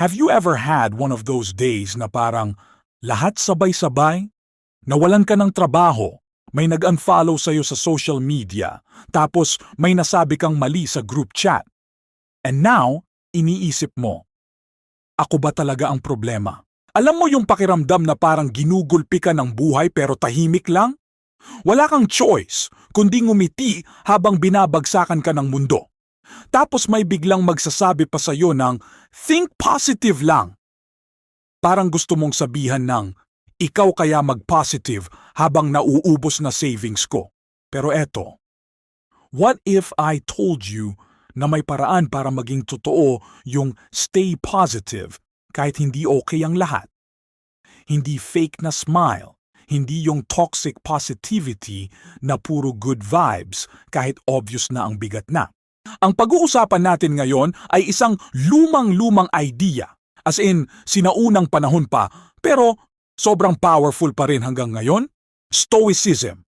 Have you ever had one of those days na parang lahat sabay-sabay? Nawalan ka ng trabaho, may nag-unfollow sa'yo sa social media, tapos may nasabi kang mali sa group chat. And now, iniisip mo, ako ba talaga ang problema? Alam mo yung pakiramdam na parang ginugulpi ka ng buhay pero tahimik lang? Wala kang choice, kundi ngumiti habang binabagsakan ka ng mundo. Tapos may biglang magsasabi pa sa'yo ng, think positive lang. Parang gusto mong sabihan ng, ikaw kaya mag-positive habang nauubos na savings ko. Pero eto, what if I told you na may paraan para maging totoo yung stay positive kahit hindi okay ang lahat? Hindi fake na smile, hindi yung toxic positivity na puro good vibes kahit obvious na ang bigat na. Ang pag-uusapan natin ngayon ay isang lumang-lumang idea, as in sinaunang panahon pa, pero sobrang powerful pa rin hanggang ngayon, Stoicism.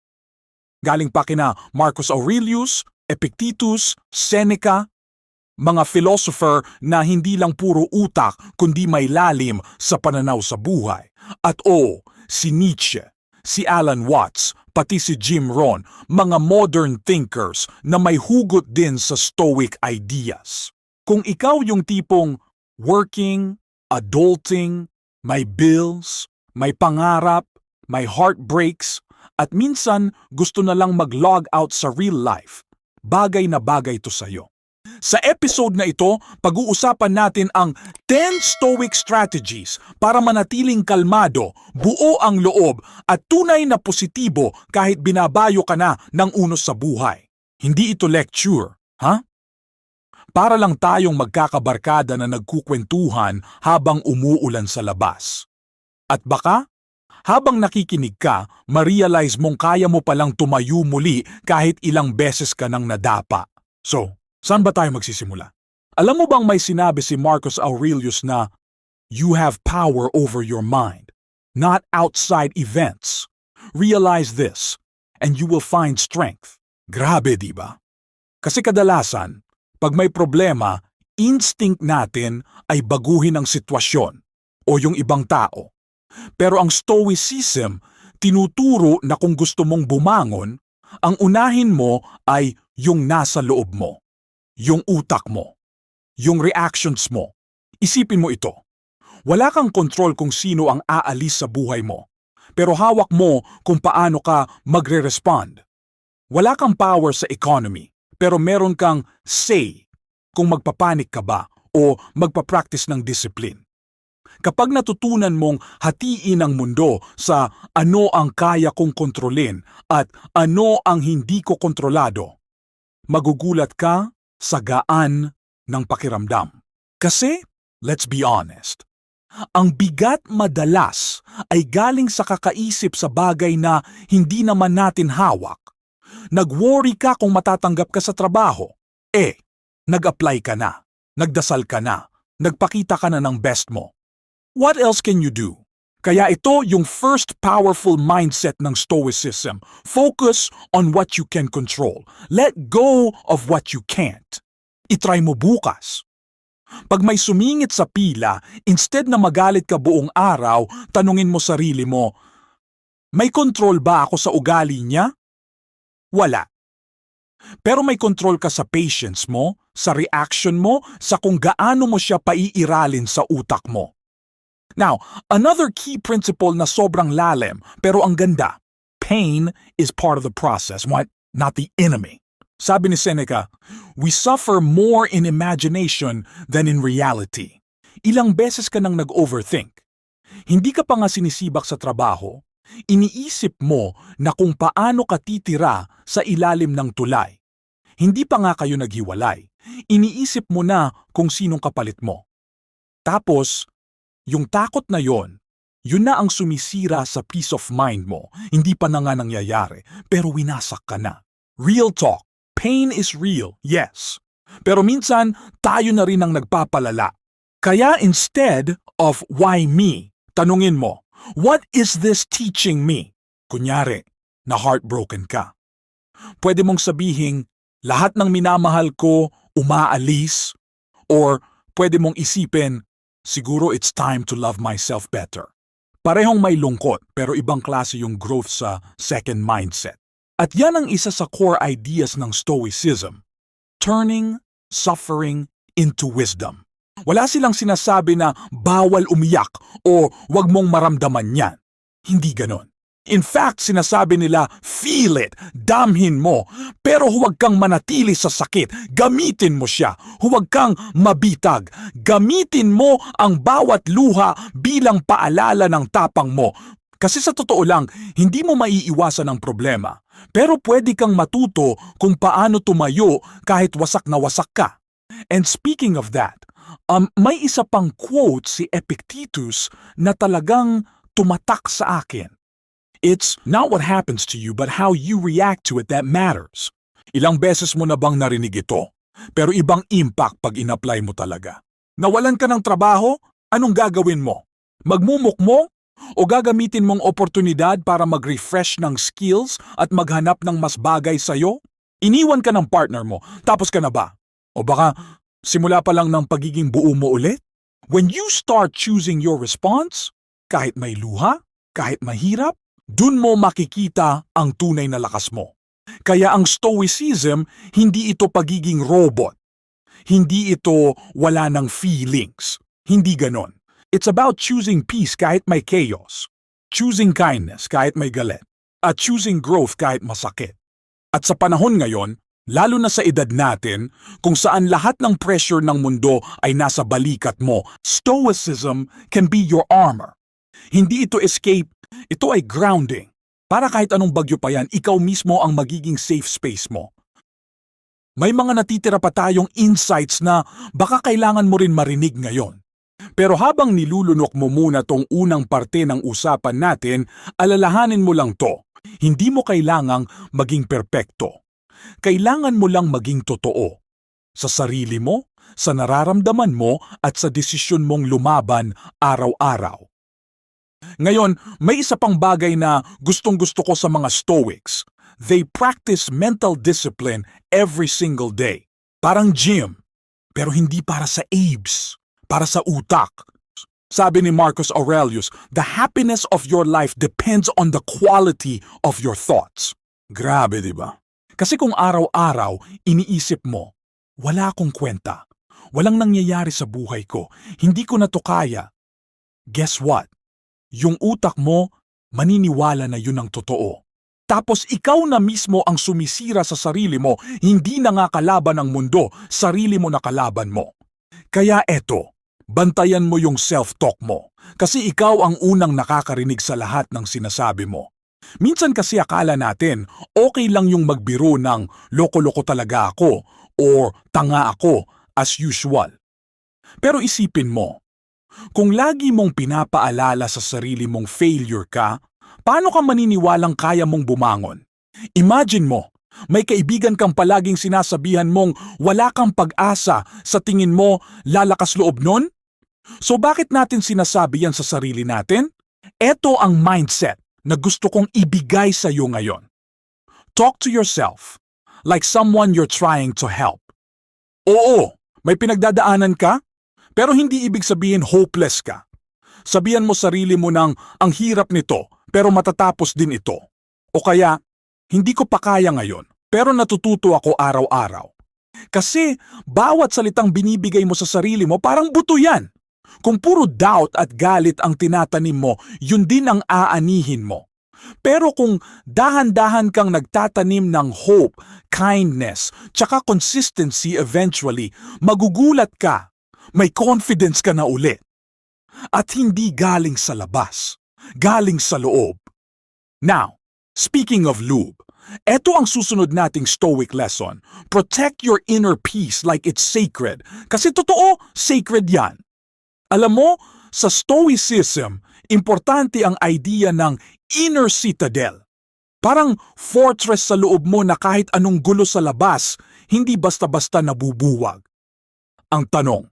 Galing pa kina Marcus Aurelius, Epictetus, Seneca, mga philosopher na hindi lang puro utak kundi may lalim sa pananaw sa buhay. At o, si Nietzsche, si Alan Watts, pati si Jim Rohn, mga modern thinkers na may hugot din sa stoic ideas. Kung ikaw yung tipong working, adulting, may bills, may pangarap, may heartbreaks, at minsan gusto na lang mag-log out sa real life, bagay na bagay to sa'yo. Sa episode na ito, pag-uusapan natin ang 10 Stoic Strategies para manatiling kalmado, buo ang loob at tunay na positibo kahit binabayo ka na ng unos sa buhay. Hindi ito lecture, ha? Para lang tayong magkakabarkada na nagkukwentuhan habang umuulan sa labas. At baka, habang nakikinig ka, ma-realize mong kaya mo palang tumayo muli kahit ilang beses ka nang nadapa. So, Saan ba tayo magsisimula? Alam mo bang may sinabi si Marcus Aurelius na You have power over your mind, not outside events. Realize this, and you will find strength. Grabe, di ba? Kasi kadalasan, pag may problema, instinct natin ay baguhin ang sitwasyon o yung ibang tao. Pero ang Stoicism, tinuturo na kung gusto mong bumangon, ang unahin mo ay yung nasa loob mo yung utak mo, yung reactions mo. Isipin mo ito. Wala kang kontrol kung sino ang aalis sa buhay mo, pero hawak mo kung paano ka magre-respond. Wala kang power sa economy, pero meron kang say kung magpapanik ka ba o magpa-practice ng discipline. Kapag natutunan mong hatiin ang mundo sa ano ang kaya kong kontrolin at ano ang hindi ko kontrolado, magugulat ka sa gaan ng pakiramdam. Kasi, let's be honest, ang bigat madalas ay galing sa kakaisip sa bagay na hindi naman natin hawak. Nag-worry ka kung matatanggap ka sa trabaho. Eh, nag-apply ka na, nagdasal ka na, nagpakita ka na ng best mo. What else can you do? Kaya ito yung first powerful mindset ng Stoicism. Focus on what you can control. Let go of what you can't. Itry mo bukas. Pag may sumingit sa pila, instead na magalit ka buong araw, tanungin mo sarili mo, may control ba ako sa ugali niya? Wala. Pero may control ka sa patience mo, sa reaction mo, sa kung gaano mo siya paiiralin sa utak mo. Now, another key principle na sobrang lalim pero ang ganda, pain is part of the process, what? Not the enemy. Sabi ni Seneca, we suffer more in imagination than in reality. Ilang beses ka nang nag-overthink. Hindi ka pa nga sinisibak sa trabaho, iniisip mo na kung paano ka titira sa ilalim ng tulay. Hindi pa nga kayo naghiwalay. Iniisip mo na kung sinong kapalit mo. Tapos, yung takot na yon, yun na ang sumisira sa peace of mind mo. Hindi pa na nga nangyayari, pero winasak ka na. Real talk, pain is real, yes. Pero minsan, tayo na rin ang nagpapalala. Kaya instead of why me, tanungin mo, what is this teaching me? Kunyari, na heartbroken ka. Pwede mong sabihin, lahat ng minamahal ko umaalis, or pwede mong isipin, siguro it's time to love myself better. Parehong may lungkot pero ibang klase yung growth sa second mindset. At yan ang isa sa core ideas ng Stoicism. Turning suffering into wisdom. Wala silang sinasabi na bawal umiyak o wag mong maramdaman yan. Hindi ganon. In fact, sinasabi nila, feel it, damhin mo, pero huwag kang manatili sa sakit, gamitin mo siya. Huwag kang mabitag, gamitin mo ang bawat luha bilang paalala ng tapang mo. Kasi sa totoo lang, hindi mo maiiwasan ang problema. Pero pwede kang matuto kung paano tumayo kahit wasak na wasak ka. And speaking of that, um, may isa pang quote si Epictetus na talagang tumatak sa akin. It's not what happens to you but how you react to it that matters. Ilang beses mo na bang narinig ito? Pero ibang impact pag in-apply mo talaga. Nawalan ka ng trabaho? Anong gagawin mo? Magmumuk mo? O gagamitin mong oportunidad para mag-refresh ng skills at maghanap ng mas bagay sa'yo? Iniwan ka ng partner mo, tapos ka na ba? O baka simula pa lang ng pagiging buo mo ulit? When you start choosing your response, kahit may luha, kahit mahirap, dun mo makikita ang tunay na lakas mo. Kaya ang stoicism, hindi ito pagiging robot. Hindi ito wala ng feelings. Hindi ganon. It's about choosing peace kahit may chaos. Choosing kindness kahit may galit. At choosing growth kahit masakit. At sa panahon ngayon, lalo na sa edad natin, kung saan lahat ng pressure ng mundo ay nasa balikat mo, stoicism can be your armor. Hindi ito escape, ito ay grounding. Para kahit anong bagyo pa yan, ikaw mismo ang magiging safe space mo. May mga natitira pa tayong insights na baka kailangan mo rin marinig ngayon. Pero habang nilulunok mo muna tong unang parte ng usapan natin, alalahanin mo lang to. Hindi mo kailangang maging perpekto. Kailangan mo lang maging totoo. Sa sarili mo, sa nararamdaman mo at sa desisyon mong lumaban araw-araw. Ngayon, may isa pang bagay na gustong-gusto ko sa mga Stoics. They practice mental discipline every single day. Parang gym. Pero hindi para sa abs, para sa utak. Sabi ni Marcus Aurelius, the happiness of your life depends on the quality of your thoughts. Grabe, di ba? Kasi kung araw-araw iniisip mo, wala akong kwenta, walang nangyayari sa buhay ko, hindi ko na to kaya. Guess what? Yung utak mo, maniniwala na yun ang totoo. Tapos ikaw na mismo ang sumisira sa sarili mo, hindi na nga kalaban ng mundo, sarili mo na kalaban mo. Kaya eto, bantayan mo yung self-talk mo, kasi ikaw ang unang nakakarinig sa lahat ng sinasabi mo. Minsan kasi akala natin, okay lang yung magbiro ng loko-loko talaga ako or tanga ako as usual. Pero isipin mo, kung lagi mong pinapaalala sa sarili mong failure ka, paano ka maniniwalang kaya mong bumangon? Imagine mo, may kaibigan kang palaging sinasabihan mong wala kang pag-asa sa tingin mo lalakas loob nun? So bakit natin sinasabi yan sa sarili natin? Ito ang mindset na gusto kong ibigay sa iyo ngayon. Talk to yourself like someone you're trying to help. Oo, may pinagdadaanan ka? Pero hindi ibig sabihin hopeless ka. Sabihan mo sarili mo ng ang hirap nito pero matatapos din ito. O kaya, hindi ko pa kaya ngayon pero natututo ako araw-araw. Kasi bawat salitang binibigay mo sa sarili mo parang buto yan. Kung puro doubt at galit ang tinatanim mo, yun din ang aanihin mo. Pero kung dahan-dahan kang nagtatanim ng hope, kindness, tsaka consistency eventually, magugulat ka may confidence ka na uli. At hindi galing sa labas, galing sa loob. Now, speaking of lube, eto ang susunod nating stoic lesson. Protect your inner peace like it's sacred. Kasi totoo, sacred yan. Alam mo, sa stoicism, importante ang idea ng inner citadel. Parang fortress sa loob mo na kahit anong gulo sa labas, hindi basta-basta nabubuwag. Ang tanong,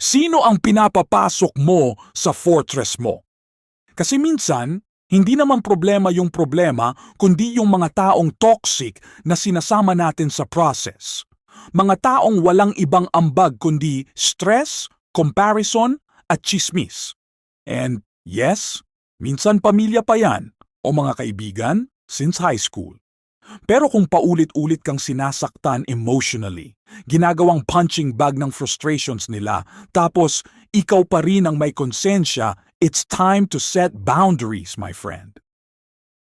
Sino ang pinapapasok mo sa fortress mo? Kasi minsan, hindi naman problema yung problema kundi yung mga taong toxic na sinasama natin sa process. Mga taong walang ibang ambag kundi stress, comparison, at chismis. And yes, minsan pamilya pa yan o mga kaibigan since high school. Pero kung paulit-ulit kang sinasaktan emotionally, ginagawang punching bag ng frustrations nila, tapos ikaw pa rin ang may konsensya, it's time to set boundaries, my friend.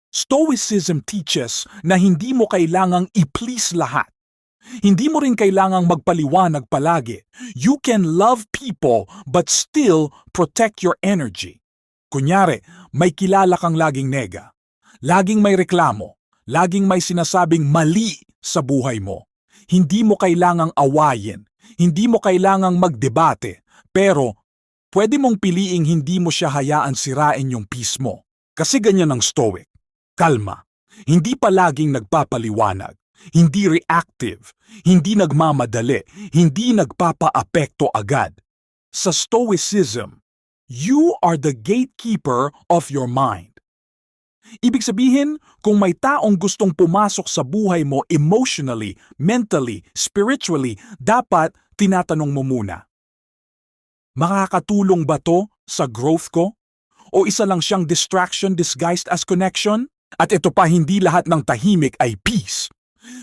Stoicism teaches na hindi mo kailangang i-please lahat. Hindi mo rin kailangang magpaliwanag palagi. You can love people but still protect your energy. Kunyari, may kilala kang laging nega. Laging may reklamo. Laging may sinasabing mali sa buhay mo. Hindi mo kailangang awayin. Hindi mo kailangang magdebate. Pero, pwede mong piliing hindi mo siya hayaan sirain yung peace mo. Kasi ganyan ang stoic. Kalma. Hindi palaging nagpapaliwanag. Hindi reactive. Hindi nagmamadali. Hindi nagpapaapekto agad. Sa Stoicism, you are the gatekeeper of your mind. Ibig sabihin, kung may taong gustong pumasok sa buhay mo emotionally, mentally, spiritually, dapat tinatanong mo muna. Makakatulong ba to sa growth ko? O isa lang siyang distraction disguised as connection? At ito pa hindi lahat ng tahimik ay peace.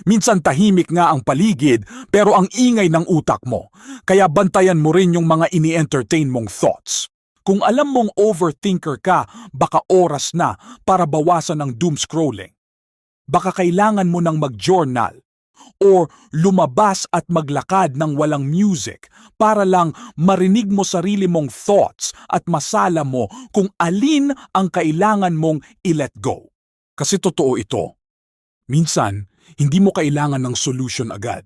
Minsan tahimik nga ang paligid pero ang ingay ng utak mo. Kaya bantayan mo rin yung mga ini-entertain mong thoughts. Kung alam mong overthinker ka, baka oras na para bawasan ang doom scrolling. Baka kailangan mo nang mag-journal or lumabas at maglakad ng walang music para lang marinig mo sarili mong thoughts at masala mo kung alin ang kailangan mong i-let go. Kasi totoo ito. Minsan, hindi mo kailangan ng solution agad.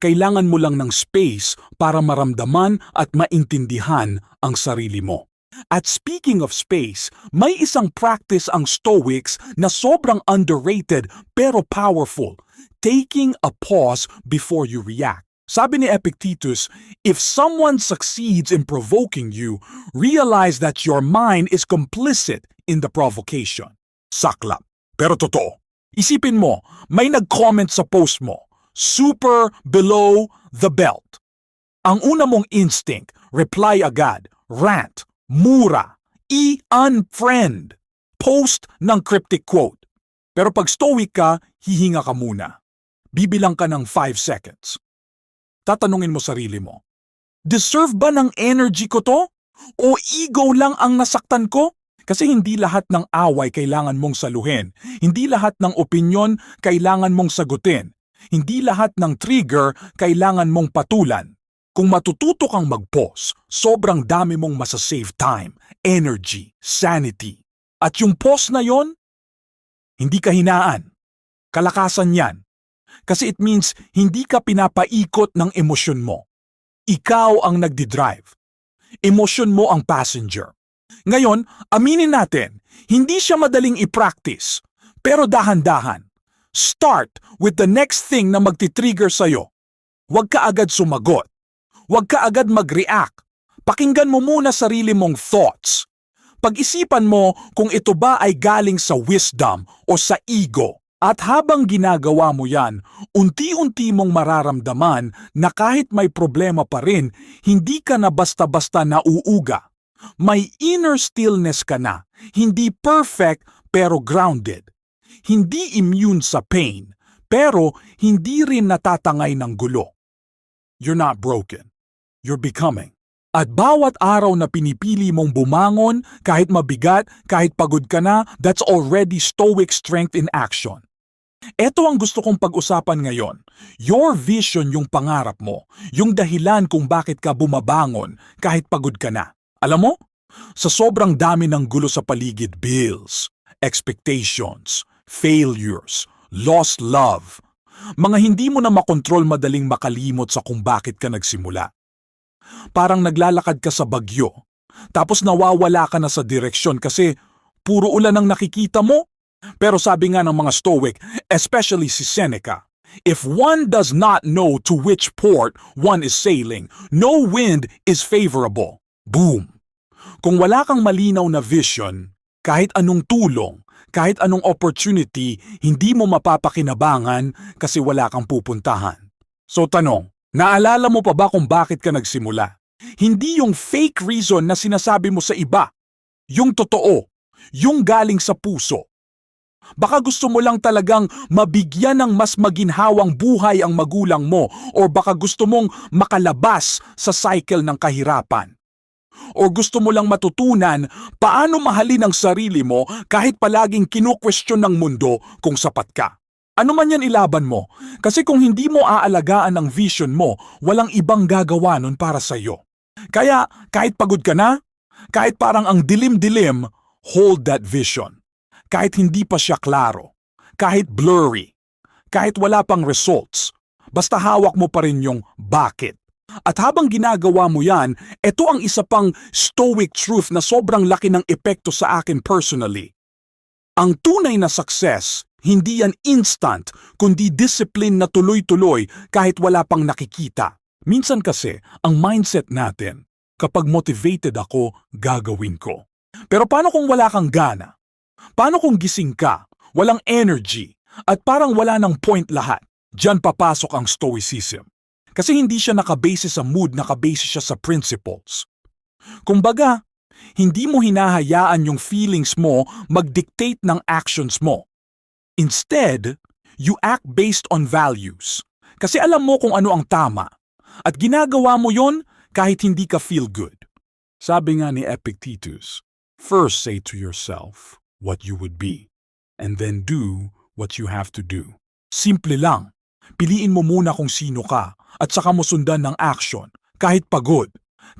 Kailangan mo lang ng space para maramdaman at maintindihan ang sarili mo. At speaking of space, may isang practice ang Stoics na sobrang underrated pero powerful, taking a pause before you react. Sabi ni Epictetus, if someone succeeds in provoking you, realize that your mind is complicit in the provocation. Saklap. Pero totoo. Isipin mo, may nag-comment sa post mo, super below the belt. Ang una mong instinct, reply agad, rant, mura, i-unfriend, post ng cryptic quote. Pero pag stoic ka, hihinga ka muna. Bibilang ka ng 5 seconds. Tatanungin mo sarili mo, deserve ba ng energy ko to? O ego lang ang nasaktan ko? Kasi hindi lahat ng away kailangan mong saluhin. Hindi lahat ng opinyon kailangan mong sagutin. Hindi lahat ng trigger kailangan mong patulan. Kung matututo kang mag-pause, sobrang dami mong masasave time, energy, sanity. At yung pause na yon, hindi ka hinaan. Kalakasan yan. Kasi it means hindi ka pinapaikot ng emosyon mo. Ikaw ang nagdi-drive. Emosyon mo ang passenger. Ngayon, aminin natin, hindi siya madaling i-practice. Pero dahan-dahan. Start with the next thing na magti-trigger sa'yo. Huwag ka agad sumagot. Huwag ka agad mag-react. Pakinggan mo muna sarili mong thoughts. Pag-isipan mo kung ito ba ay galing sa wisdom o sa ego. At habang ginagawa mo yan, unti-unti mong mararamdaman na kahit may problema pa rin, hindi ka na basta-basta nauuga. May inner stillness ka na, hindi perfect pero grounded. Hindi immune sa pain, pero hindi rin natatangay ng gulo. You're not broken. You're becoming. At bawat araw na pinipili mong bumangon, kahit mabigat, kahit pagod ka na, that's already stoic strength in action. Ito ang gusto kong pag-usapan ngayon. Your vision yung pangarap mo, yung dahilan kung bakit ka bumabangon kahit pagod ka na. Alam mo, sa sobrang dami ng gulo sa paligid, bills, expectations, failures, lost love, mga hindi mo na makontrol madaling makalimot sa kung bakit ka nagsimula. Parang naglalakad ka sa bagyo, tapos nawawala ka na sa direksyon kasi puro ulan ang nakikita mo. Pero sabi nga ng mga Stoic, especially si Seneca, if one does not know to which port one is sailing, no wind is favorable. Boom! Kung wala kang malinaw na vision, kahit anong tulong, kahit anong opportunity, hindi mo mapapakinabangan kasi wala kang pupuntahan. So tanong, naalala mo pa ba kung bakit ka nagsimula? Hindi yung fake reason na sinasabi mo sa iba. Yung totoo. Yung galing sa puso. Baka gusto mo lang talagang mabigyan ng mas maginhawang buhay ang magulang mo or baka gusto mong makalabas sa cycle ng kahirapan. O gusto mo lang matutunan paano mahalin ang sarili mo kahit palaging kinukwestiyon ng mundo kung sapat ka. Ano man yan ilaban mo, kasi kung hindi mo aalagaan ang vision mo, walang ibang gagawa nun para sa'yo. Kaya kahit pagod ka na, kahit parang ang dilim-dilim, hold that vision. Kahit hindi pa siya klaro, kahit blurry, kahit wala pang results, basta hawak mo pa rin yung bakit. At habang ginagawa mo yan, ito ang isa pang stoic truth na sobrang laki ng epekto sa akin personally. Ang tunay na success, hindi yan instant, kundi discipline na tuloy-tuloy kahit wala pang nakikita. Minsan kasi, ang mindset natin, kapag motivated ako, gagawin ko. Pero paano kung wala kang gana? Paano kung gising ka, walang energy, at parang wala ng point lahat? Diyan papasok ang stoicism. Kasi hindi siya nakabase sa mood, nakabase siya sa principles. Kumbaga, hindi mo hinahayaan yung feelings mo mag-dictate ng actions mo. Instead, you act based on values. Kasi alam mo kung ano ang tama. At ginagawa mo yon kahit hindi ka feel good. Sabi nga ni Epictetus, first say to yourself what you would be, and then do what you have to do. Simple lang. Piliin mo muna kung sino ka at saka mo sundan ng action, kahit pagod,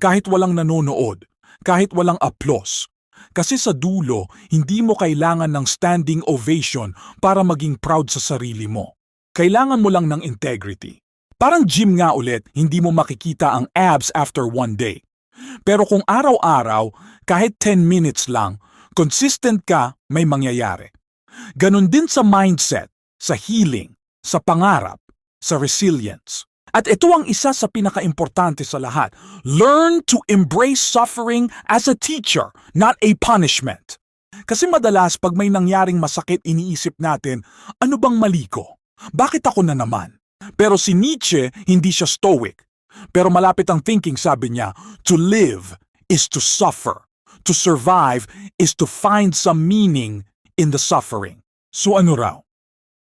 kahit walang nanonood, kahit walang applause. Kasi sa dulo, hindi mo kailangan ng standing ovation para maging proud sa sarili mo. Kailangan mo lang ng integrity. Parang gym nga ulit, hindi mo makikita ang abs after one day. Pero kung araw-araw, kahit 10 minutes lang, consistent ka, may mangyayari. Ganon din sa mindset, sa healing, sa pangarap, sa resilience. At ito ang isa sa pinakaimportante sa lahat. Learn to embrace suffering as a teacher, not a punishment. Kasi madalas pag may nangyaring masakit iniisip natin, ano bang mali ko? Bakit ako na naman? Pero si Nietzsche, hindi siya stoic. Pero malapit ang thinking, sabi niya, to live is to suffer. To survive is to find some meaning in the suffering. So ano raw?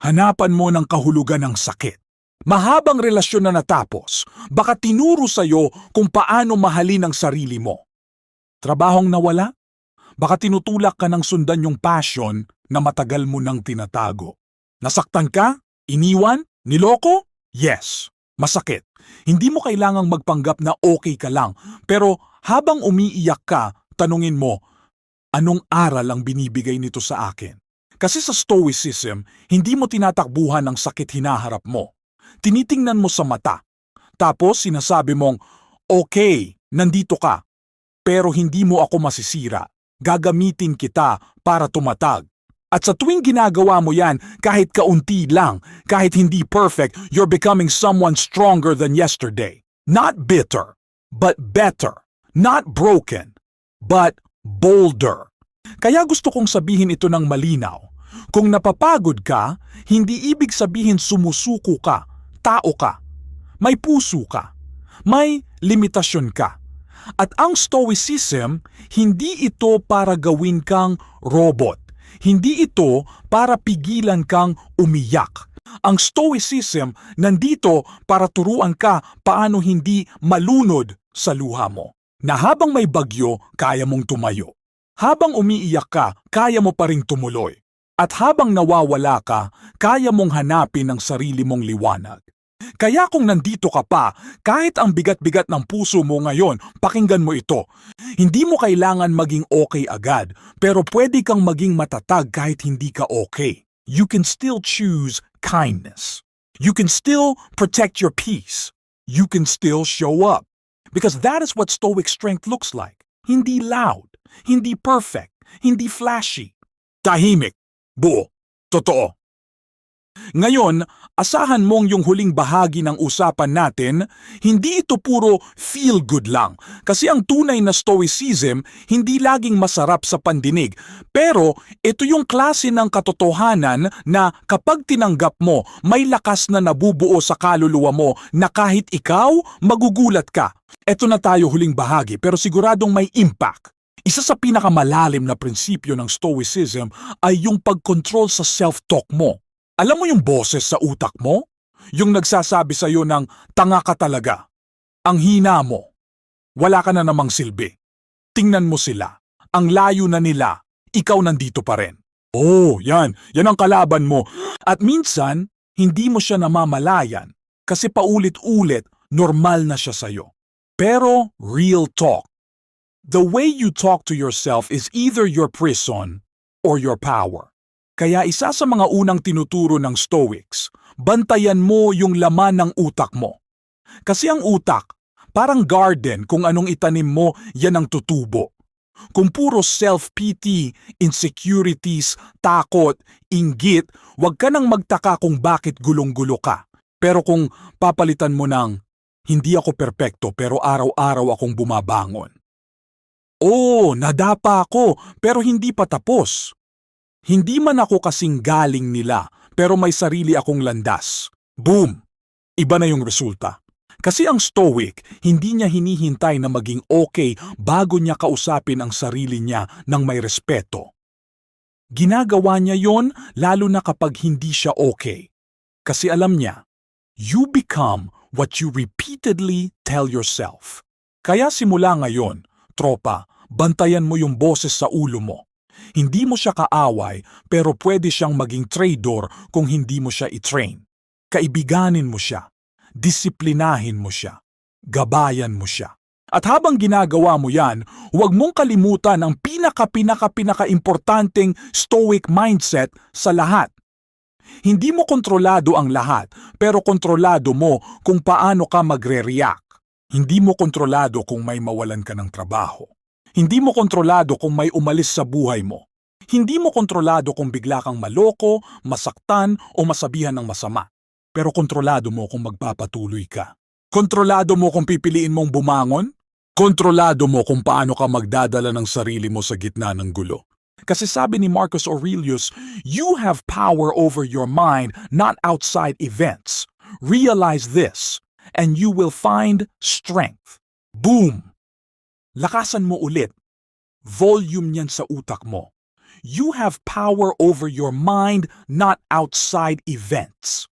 Hanapan mo ng kahulugan ng sakit. Mahabang relasyon na natapos, baka tinuro sa'yo kung paano mahalin ang sarili mo. Trabahong nawala? Baka tinutulak ka ng sundan yung passion na matagal mo nang tinatago. Nasaktan ka? Iniwan? Niloko? Yes. Masakit. Hindi mo kailangang magpanggap na okay ka lang. Pero habang umiiyak ka, tanungin mo, anong aral ang binibigay nito sa akin? Kasi sa stoicism, hindi mo tinatakbuhan ang sakit hinaharap mo. Tinitingnan mo sa mata. Tapos sinasabi mong, okay, nandito ka. Pero hindi mo ako masisira. Gagamitin kita para tumatag. At sa tuwing ginagawa mo yan, kahit kaunti lang, kahit hindi perfect, you're becoming someone stronger than yesterday. Not bitter, but better. Not broken, but bolder. Kaya gusto kong sabihin ito ng malinaw. Kung napapagod ka, hindi ibig sabihin sumusuko ka, tao ka. May puso ka. May limitasyon ka. At ang stoicism, hindi ito para gawin kang robot. Hindi ito para pigilan kang umiyak. Ang stoicism nandito para turuan ka paano hindi malunod sa luha mo. Na habang may bagyo, kaya mong tumayo. Habang umiiyak ka, kaya mo pa ring tumuloy. At habang nawawala ka, kaya mong hanapin ang sarili mong liwanag. Kaya kung nandito ka pa, kahit ang bigat-bigat ng puso mo ngayon, pakinggan mo ito. Hindi mo kailangan maging okay agad, pero pwede kang maging matatag kahit hindi ka okay. You can still choose kindness. You can still protect your peace. You can still show up. Because that is what stoic strength looks like. Hindi loud, hindi perfect, hindi flashy. Tahimik, buo, totoo. Ngayon, asahan mong yung huling bahagi ng usapan natin, hindi ito puro feel-good lang. Kasi ang tunay na stoicism, hindi laging masarap sa pandinig. Pero ito yung klase ng katotohanan na kapag tinanggap mo, may lakas na nabubuo sa kaluluwa mo na kahit ikaw, magugulat ka. Ito na tayo huling bahagi pero siguradong may impact. Isa sa pinakamalalim na prinsipyo ng Stoicism ay yung pag-control sa self-talk mo. Alam mo yung boses sa utak mo? Yung nagsasabi sa'yo ng tanga ka talaga. Ang hina mo. Wala ka na namang silbi. Tingnan mo sila. Ang layo na nila. Ikaw nandito pa rin. Oh, yan. Yan ang kalaban mo. At minsan, hindi mo siya namamalayan kasi paulit-ulit normal na siya sa'yo. Pero real talk. The way you talk to yourself is either your prison or your power. Kaya isa sa mga unang tinuturo ng Stoics, bantayan mo yung laman ng utak mo. Kasi ang utak, parang garden kung anong itanim mo, yan ang tutubo. Kung puro self-pity, insecurities, takot, inggit, wag ka nang magtaka kung bakit gulong-gulo ka. Pero kung papalitan mo ng, hindi ako perpekto pero araw-araw akong bumabangon. Oo, nadapa ako pero hindi pa tapos. Hindi man ako kasing galing nila, pero may sarili akong landas. Boom! Iba na yung resulta. Kasi ang stoic, hindi niya hinihintay na maging okay bago niya kausapin ang sarili niya ng may respeto. Ginagawa niya yon lalo na kapag hindi siya okay. Kasi alam niya, you become what you repeatedly tell yourself. Kaya simula ngayon, tropa, bantayan mo yung boses sa ulo mo. Hindi mo siya kaaway pero pwede siyang maging traitor kung hindi mo siya i-train. Kaibiganin mo siya. Disiplinahin mo siya. Gabayan mo siya. At habang ginagawa mo yan, huwag mong kalimutan ang pinaka-pinaka-pinaka-importanteng stoic mindset sa lahat. Hindi mo kontrolado ang lahat, pero kontrolado mo kung paano ka magre-react. Hindi mo kontrolado kung may mawalan ka ng trabaho. Hindi mo kontrolado kung may umalis sa buhay mo. Hindi mo kontrolado kung bigla kang maloko, masaktan o masabihan ng masama. Pero kontrolado mo kung magpapatuloy ka. Kontrolado mo kung pipiliin mong bumangon. Kontrolado mo kung paano ka magdadala ng sarili mo sa gitna ng gulo. Kasi sabi ni Marcus Aurelius, you have power over your mind, not outside events. Realize this, and you will find strength. Boom! Lakasan mo ulit. Volume niyan sa utak mo. You have power over your mind, not outside events.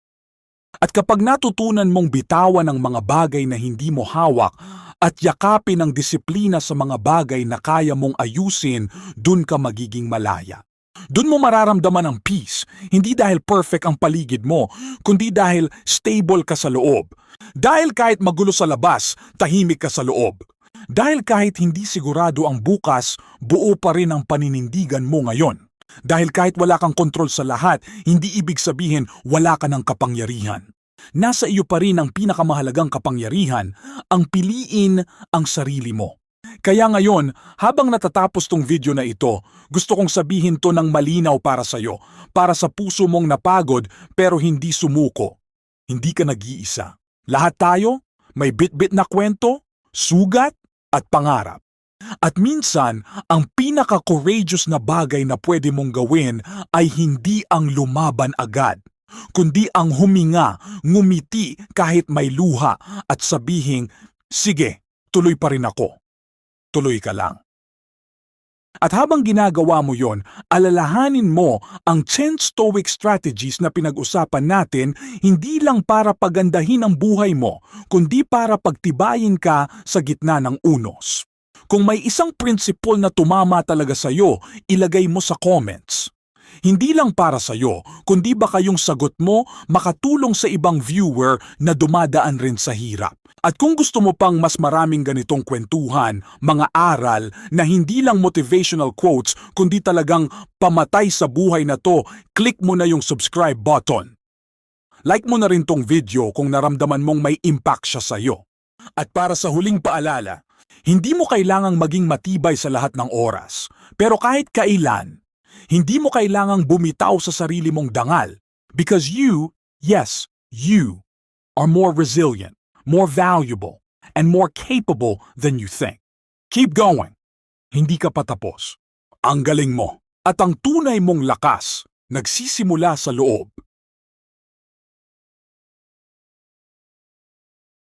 At kapag natutunan mong bitawan ang mga bagay na hindi mo hawak at yakapin ang disiplina sa mga bagay na kaya mong ayusin, dun ka magiging malaya. Dun mo mararamdaman ang peace, hindi dahil perfect ang paligid mo, kundi dahil stable ka sa loob. Dahil kahit magulo sa labas, tahimik ka sa loob. Dahil kahit hindi sigurado ang bukas, buo pa rin ang paninindigan mo ngayon. Dahil kahit wala kang kontrol sa lahat, hindi ibig sabihin wala ka ng kapangyarihan. Nasa iyo pa rin ang pinakamahalagang kapangyarihan, ang piliin ang sarili mo. Kaya ngayon, habang natatapos tong video na ito, gusto kong sabihin to ng malinaw para sa'yo, para sa puso mong napagod pero hindi sumuko. Hindi ka nag-iisa. Lahat tayo, may bit-bit na kwento, sugat, at pangarap. At minsan, ang pinaka-courageous na bagay na pwede mong gawin ay hindi ang lumaban agad, kundi ang huminga, ngumiti kahit may luha at sabihing, sige, tuloy pa rin ako. Tuloy ka lang. At habang ginagawa mo yon, alalahanin mo ang 10 stoic strategies na pinag-usapan natin hindi lang para pagandahin ang buhay mo, kundi para pagtibayin ka sa gitna ng unos. Kung may isang principle na tumama talaga sa iyo, ilagay mo sa comments. Hindi lang para sa iyo, kundi baka yung sagot mo makatulong sa ibang viewer na dumadaan rin sa hirap. At kung gusto mo pang mas maraming ganitong kwentuhan, mga aral na hindi lang motivational quotes kundi talagang pamatay sa buhay na to, click mo na yung subscribe button. Like mo na rin tong video kung naramdaman mong may impact siya sa iyo. At para sa huling paalala, hindi mo kailangang maging matibay sa lahat ng oras. Pero kahit kailan, hindi mo kailangang bumitaw sa sarili mong dangal. Because you, yes, you, are more resilient, more valuable, and more capable than you think. Keep going. Hindi ka patapos. Ang galing mo. At ang tunay mong lakas nagsisimula sa loob.